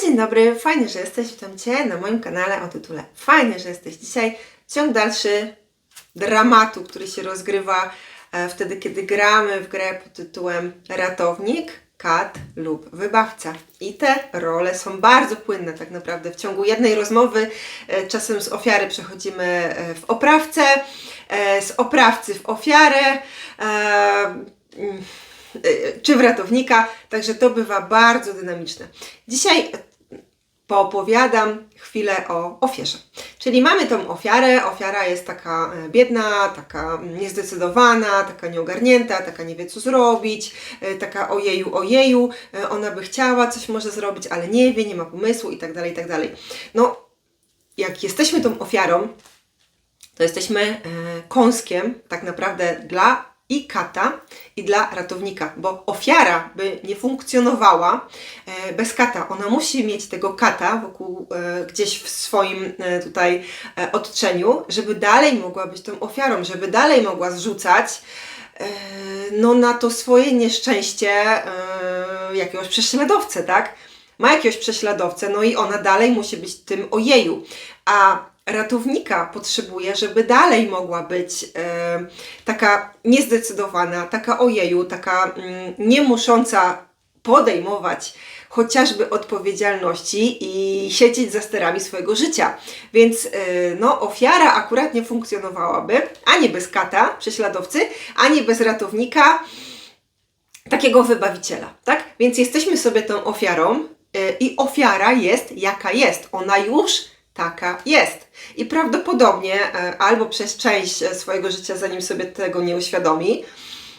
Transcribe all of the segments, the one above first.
Cześć, dzień dobry, fajnie, że jesteś. Witam Cię na moim kanale o tytule Fajnie, że jesteś dzisiaj. Ciąg dalszy dramatu, który się rozgrywa e, wtedy, kiedy gramy w grę pod tytułem Ratownik, Kat lub Wybawca. I te role są bardzo płynne tak naprawdę. W ciągu jednej rozmowy e, czasem z ofiary przechodzimy e, w oprawcę, z oprawcy w ofiarę. mm, czy w ratownika, także to bywa bardzo dynamiczne. Dzisiaj poopowiadam chwilę o ofierze. Czyli mamy tą ofiarę, ofiara jest taka e, biedna, taka niezdecydowana, taka nieogarnięta, taka nie wie co zrobić, e, taka ojeju, ojeju, e, ona by chciała coś może zrobić, ale nie wie, nie ma pomysłu i tak dalej, i tak. No, jak jesteśmy tą ofiarą, to jesteśmy kąskiem tak naprawdę dla i kata, i dla ratownika, bo ofiara by nie funkcjonowała e, bez kata. Ona musi mieć tego kata wokół, e, gdzieś w swoim e, tutaj odczeniu, żeby dalej mogła być tą ofiarą, żeby dalej mogła zrzucać no na to swoje nieszczęście jakiegoś prześladowcę, tak? Ma jakiegoś prześladowcę, no i ona dalej musi być tym ojeju. A ratownika potrzebuje, żeby dalej mogła być e, taka niezdecydowana, taka ojeju, taka mm, nie musząca podejmować chociażby odpowiedzialności i siedzieć za sterami swojego życia. Więc e, no, ofiara akurat nie funkcjonowałaby ani bez kata, prześladowcy, ani bez ratownika, takiego wybawiciela, tak? Więc jesteśmy sobie tą ofiarą y, i ofiara jest jaka jest. Ona już taka jest. I prawdopodobnie y, albo przez część y, swojego życia, zanim sobie tego nie uświadomi,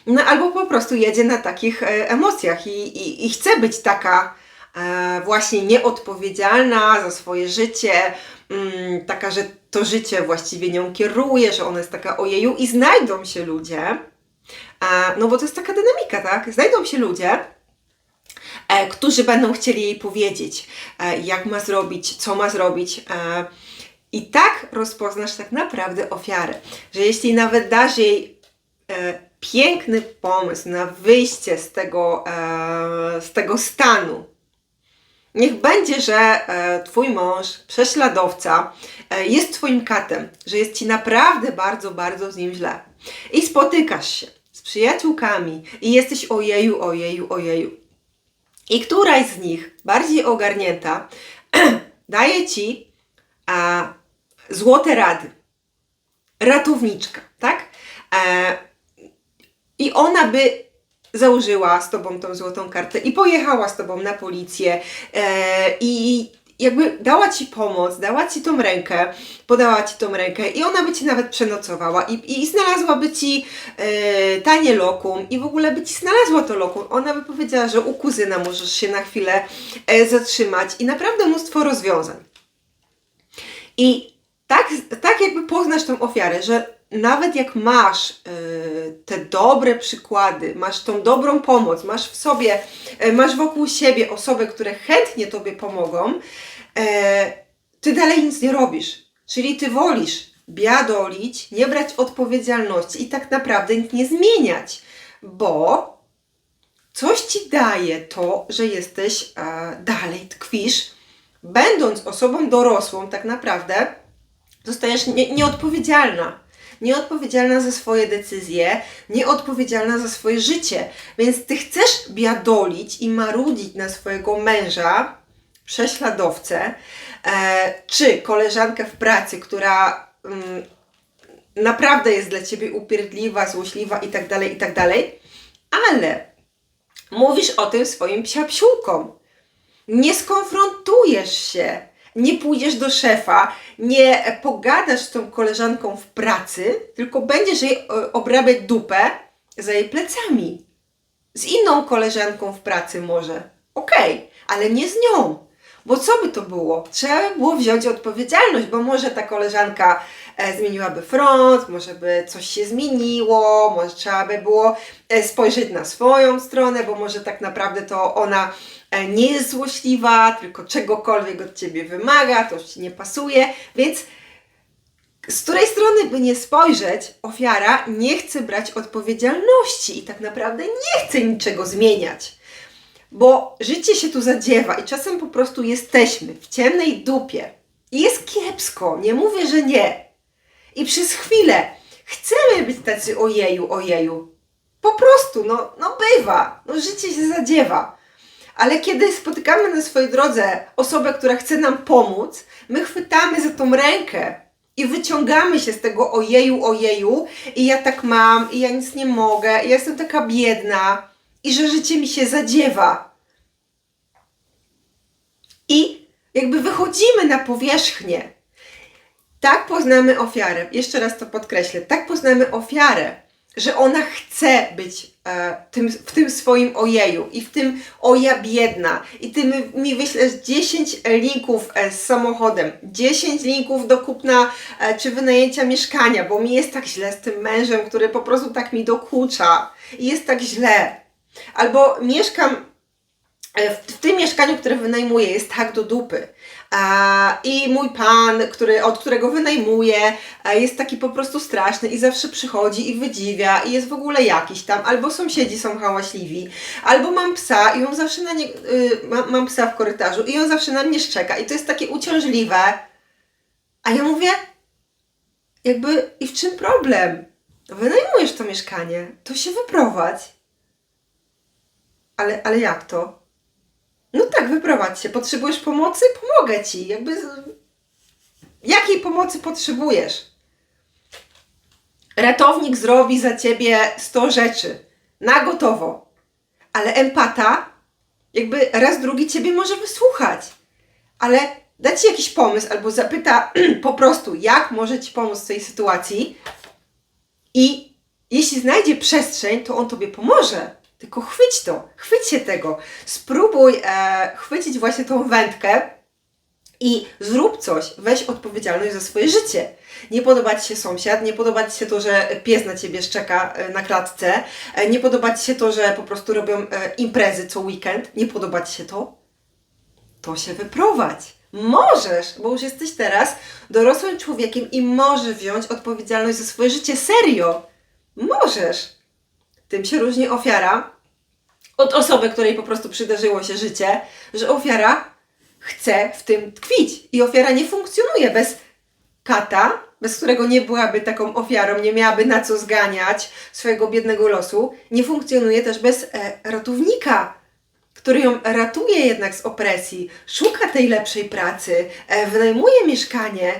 no albo po prostu jedzie na takich y, emocjach i, i, i chce być taka e, właśnie nieodpowiedzialna za swoje życie, mm, taka, że to życie właściwie nią kieruje, że ona jest taka ojeju i znajdą się ludzie, E, No bo to jest taka dynamika, tak? Znajdą się ludzie, e, którzy będą chcieli jej powiedzieć, e, jak ma zrobić, co ma zrobić. e, I tak rozpoznasz tak naprawdę ofiarę, że jeśli nawet dasz jej e, piękny pomysł na wyjście z tego, e, z tego stanu, Niech będzie, że e, Twój mąż, prześladowca, e, jest Twoim katem, że jest Ci naprawdę bardzo, bardzo z nim źle. I spotykasz się z przyjaciółkami i jesteś ojeju, ojeju, ojeju. I któraś z nich, bardziej ogarnięta, daje Ci a, złote rady. Ratowniczka, tak? E, I ona by założyła z tobą tą złotą kartę i pojechała z tobą na policję e, i jakby dała ci pomoc, dała ci tą rękę, podała ci tą rękę i ona by ci nawet przenocowała i, i znalazłaby ci e, tanie lokum i w ogóle by ci znalazła to lokum. Ona by powiedziała, że u kuzyna możesz się na chwilę e, zatrzymać i naprawdę mnóstwo rozwiązań. I tak, tak jakby poznasz tą ofiarę, że nawet jak masz y, te dobre przykłady, masz tą dobrą pomoc, masz w sobie, y, masz wokół siebie osoby, które chętnie tobie pomogą, y, ty dalej nic nie robisz. Czyli ty wolisz biadolić, nie brać odpowiedzialności i tak naprawdę nic nie zmieniać, bo coś ci daje to, że jesteś e, dalej tkwisz, będąc osobą dorosłą, tak naprawdę zostajesz nie, nieodpowiedzialna. Nieodpowiedzialna za swoje decyzje, nieodpowiedzialna za swoje życie. Więc ty chcesz biadolić i marudzić na swojego męża, prześladowcę, e, czy koleżankę w pracy, która mm, naprawdę jest dla ciebie upierdliwa, złośliwa i tak dalej, i tak ale mówisz o tym swoim psiapsiłkom. Nie skonfrontujesz się, nie pójdziesz do szefa, nie pogadasz z tą koleżanką w pracy, tylko będziesz jej e, obrabiać dupę za jej plecami. Z inną koleżanką w pracy może. Okej, ale nie z nią. Bo co by to było? Trzeba by było wziąć odpowiedzialność, bo może ta koleżanka e, zmieniłaby front, może by coś się zmieniło, może trzeba by było e, spojrzeć na swoją stronę, bo może tak naprawdę to ona e, nie jest złośliwa, tylko czegokolwiek od ciebie wymaga, to ci nie pasuje, więc z której strony by nie spojrzeć, ofiara nie chce brać odpowiedzialności i tak naprawdę nie chce niczego zmieniać. Bo życie się tu zadziewa i czasem po prostu jesteśmy w ciemnej dupie. I jest kiepsko, nie mówię, że nie. I przez chwilę chcemy być tacy ojeju, ojeju. Po prostu, no, no bywa. No życie się zadziewa. Ale kiedy spotykamy na swojej drodze osobę, która chce nam pomóc, my chwytamy za tą rękę i wyciągamy się z tego ojeju, ojeju i ja tak mam, i ja nic nie mogę, i ja jestem taka biedna, i że życie mi się zadziewa. I jakby wychodzimy na powierzchnię. Tak poznamy ofiarę. Jeszcze raz to podkreślę. Tak poznamy ofiarę, że ona chce być e, tym, w tym swoim ojeju i w tym oja biedna. I ty mi, wyślesz 10 linków e, z samochodem, 10 linków do kupna e, czy wynajęcia mieszkania, bo mi jest tak źle z tym mężem, który po prostu tak mi dokucza. I jest tak źle. Albo mieszkam E, w, w tym mieszkaniu, które wynajmuję, jest tak do dupy. I mój pan, który, od którego wynajmuję, jest taki po prostu straszny i zawsze przychodzi i wydziwia i jest w ogóle jakiś tam. Albo sąsiedzi są hałaśliwi, albo mam psa i on zawsze na nie, y, mam, mam psa w korytarzu i on zawsze na mnie szczeka i to jest takie uciążliwe. A ja mówię, jakby i w czym problem? Wynajmujesz to mieszkanie, to się wyprowadź. Ale, ale jak to? No tak, wyprowadź się. Potrzebujesz pomocy? Pomogę ci. Jakby. Jakiej pomocy potrzebujesz? Ratownik zrobi za ciebie 100 rzeczy. Na gotowo. Ale empata, jakby raz drugi ciebie może wysłuchać. Ale da ci jakiś pomysł albo zapyta po prostu, jak może ci pomóc w tej sytuacji. I jeśli znajdzie przestrzeń, to on tobie pomoże. Tylko chwyć to, chwyć się tego. Spróbuj e, chwycić właśnie tą wędkę i zrób coś. Weź odpowiedzialność za swoje życie. Nie podoba ci się sąsiad, nie podoba ci się to, że pies na ciebie szczeka e, na klatce, e, nie podoba ci się to, że po prostu robią e, imprezy co weekend, nie podoba ci się to, to się wyprowadź. Możesz, bo już jesteś teraz dorosłym człowiekiem i możesz wziąć odpowiedzialność za swoje życie. Serio. Możesz. Tym się różni ofiara od osoby, której po prostu przydarzyło się życie, że ofiara chce w tym tkwić. I ofiara nie funkcjonuje bez kata, bez którego nie byłaby taką ofiarą, nie miałaby na co zganiać swojego biednego losu. Nie funkcjonuje też bez e, ratownika, który ją ratuje jednak z opresji, szuka tej lepszej pracy, e, wynajmuje mieszkanie,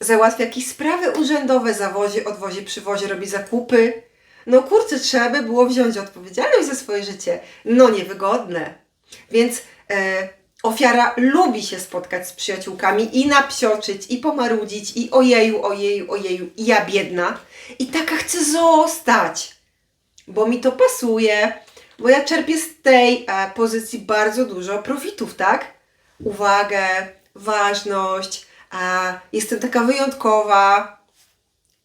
załatwia jakieś sprawy urzędowe, zawozi, odwozi, przywozi, robi zakupy. No kurczę, trzeba by było wziąć odpowiedzialność za swoje życie. No niewygodne. Więc e, ofiara lubi się spotkać z przyjaciółkami i napsioczyć, i pomarudzić, i ojeju, ojeju, ojeju, i ja biedna. I taka chcę zostać, bo mi to pasuje, bo ja czerpię z tej e, pozycji bardzo dużo profitów, tak? Uwagę, ważność, a jestem taka wyjątkowa,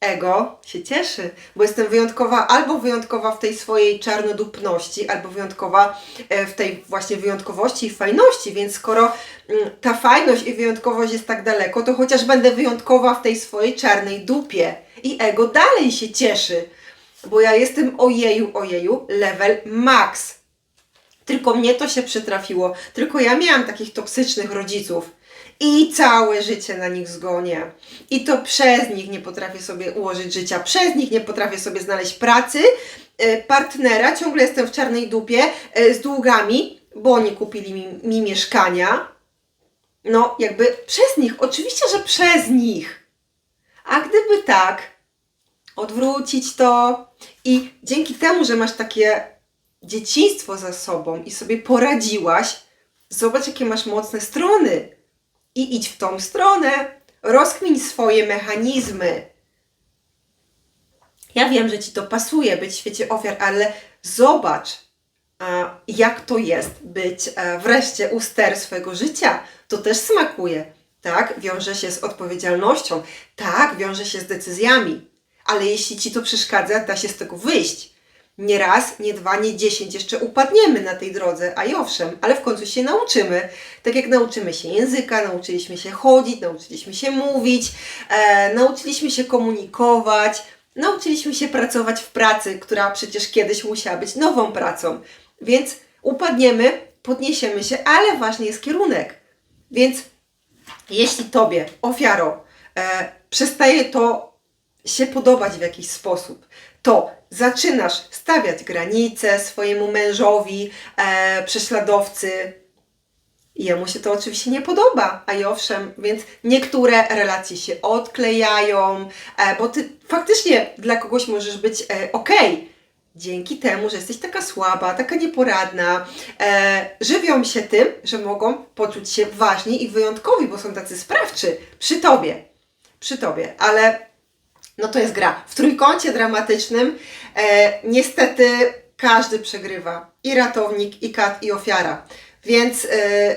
ego się cieszy, bo jestem wyjątkowa, albo wyjątkowa w tej swojej czarnodupności, albo wyjątkowa e, w tej właśnie wyjątkowości i fajności, więc skoro mm, ta fajność i wyjątkowość jest tak daleko, to chociaż będę wyjątkowa w tej swojej czarnej dupie i ego dalej się cieszy, bo ja jestem ojeju, ojeju, level max. Tylko mnie to się przytrafiło, tylko ja miałam takich toksycznych rodziców i całe życie na nich zgonię. I to przez nich nie potrafię sobie ułożyć życia, przez nich nie potrafię sobie znaleźć pracy, e, partnera, ciągle jestem w czarnej dupie e, z długami, bo oni kupili mi, mi mieszkania. No, jakby przez nich, oczywiście, że przez nich. A gdyby tak, odwrócić to i dzięki temu, że masz takie dzieciństwo za sobą i sobie poradziłaś, zobacz, jakie masz mocne strony i idź w tą stronę. Rozkmin swoje mechanizmy. Ja wiem, że ci to pasuje być w świecie ofiar, ale zobacz, jak to jest być e, wreszcie u ster swojego życia. To też smakuje. Tak, wiąże się z odpowiedzialnością. Tak, wiąże się z decyzjami. Ale jeśli ci to przeszkadza, da się z tego wyjść. Nie raz, nie dwa, nie dziesięć, jeszcze upadniemy na tej drodze, a i owszem, ale w końcu się nauczymy. Tak jak nauczymy się języka, nauczyliśmy się chodzić, nauczyliśmy się mówić, e, nauczyliśmy się komunikować, nauczyliśmy się pracować w pracy, która przecież kiedyś musiała być nową pracą. Więc upadniemy, podniesiemy się, ale ważny jest kierunek. Więc jeśli Tobie, ofiaro, e, przestaje to się podobać w jakiś sposób, to zaczynasz stawiać granice swojemu mężowi, e, prześladowcy. Jemu się to oczywiście nie podoba, a i owszem, więc niektóre relacje się odklejają, e, bo ty faktycznie dla kogoś możesz być e, ok. Dzięki temu, że jesteś taka słaba, taka nieporadna, e, żywią się tym, że mogą poczuć się ważni i wyjątkowi, bo są tacy sprawczy przy tobie. Przy tobie, ale no to jest gra. W trójkącie dramatycznym e, niestety każdy przegrywa. I ratownik, i kat, i ofiara. Więc e,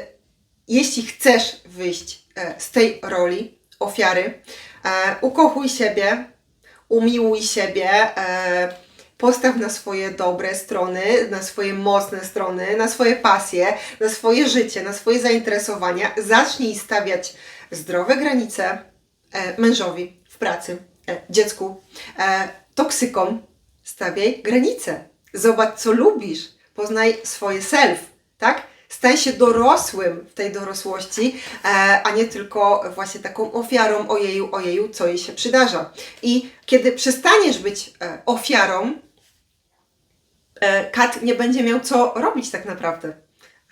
jeśli chcesz wyjść e, z tej roli ofiary, e, ukochuj siebie, umiłuj siebie, e, postaw na swoje dobre strony, na swoje mocne strony, na swoje pasje, na swoje życie, na swoje zainteresowania. Zacznij stawiać zdrowe granice e, mężowi w pracy, dziecku, e, toksykom. Stawiaj granice. Zobacz, co lubisz. Poznaj swoje self, tak? Stań się dorosłym w tej dorosłości, e, a nie tylko właśnie taką ofiarą, ojeju, ojeju, co jej się przydarza. I kiedy przestaniesz być e, ofiarą, e, kat nie będzie miał co robić tak naprawdę.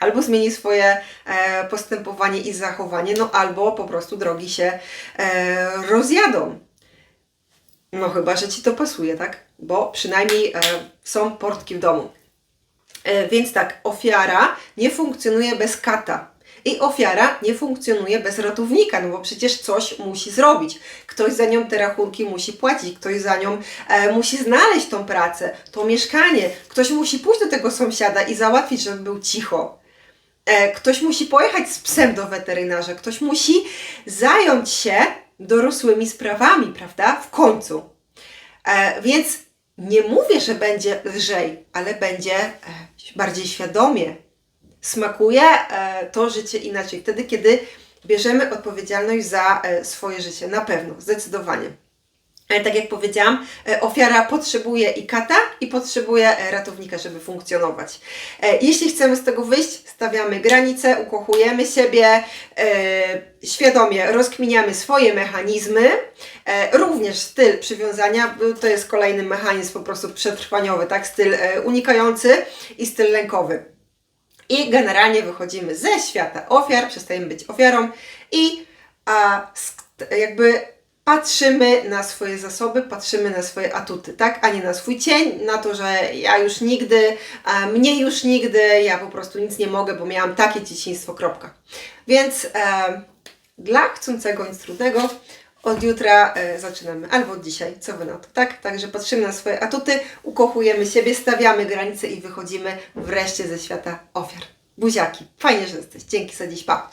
Albo zmieni swoje e, postępowanie i zachowanie, no albo po prostu drogi się e, rozjadą. No chyba, że Ci to pasuje, tak? Bo przynajmniej e, są portki w domu. E, więc tak, ofiara nie funkcjonuje bez kata. I ofiara nie funkcjonuje bez ratownika, no bo przecież coś musi zrobić. Ktoś za nią te rachunki musi płacić, ktoś za nią e, musi znaleźć tą pracę, to mieszkanie, ktoś musi pójść do tego sąsiada i załatwić, żeby był cicho. E, ktoś musi pojechać z psem do weterynarza, ktoś musi zająć się dorosłymi sprawami, prawda? W końcu. E, więc nie mówię, że będzie lżej, ale będzie e, bardziej świadomie. Smakuje e, to życie inaczej. Wtedy, kiedy bierzemy odpowiedzialność za e, swoje życie. Na pewno, zdecydowanie. Ale tak jak powiedziałam, e, ofiara potrzebuje i kata, i potrzebuje e, ratownika, żeby funkcjonować. E, Jeśli chcemy z tego wyjść, stawiamy granice, ukochujemy siebie, świadomie rozkminiamy swoje mechanizmy. Również styl przywiązania, to jest kolejny mechanizm po prostu przetrwaniowy, tak? Styl unikający i styl lękowy. I generalnie wychodzimy ze świata ofiar, przestajemy być ofiarą i a, jakby patrzymy na swoje zasoby, patrzymy na swoje atuty, tak? A nie na swój cień, na to, że ja już nigdy, mnie już nigdy, ja po prostu nic nie mogę, bo miałam takie dzieciństwo, kropka. Więc e, dla chcącego nic trudnego od jutra e, zaczynamy, albo od dzisiaj, co wy na to, tak? Także patrzymy na swoje atuty, ukochujemy siebie, stawiamy granice i wychodzimy wreszcie ze świata ofiar. Buziaki, fajnie, że jesteś. Dzięki za dziś, pa!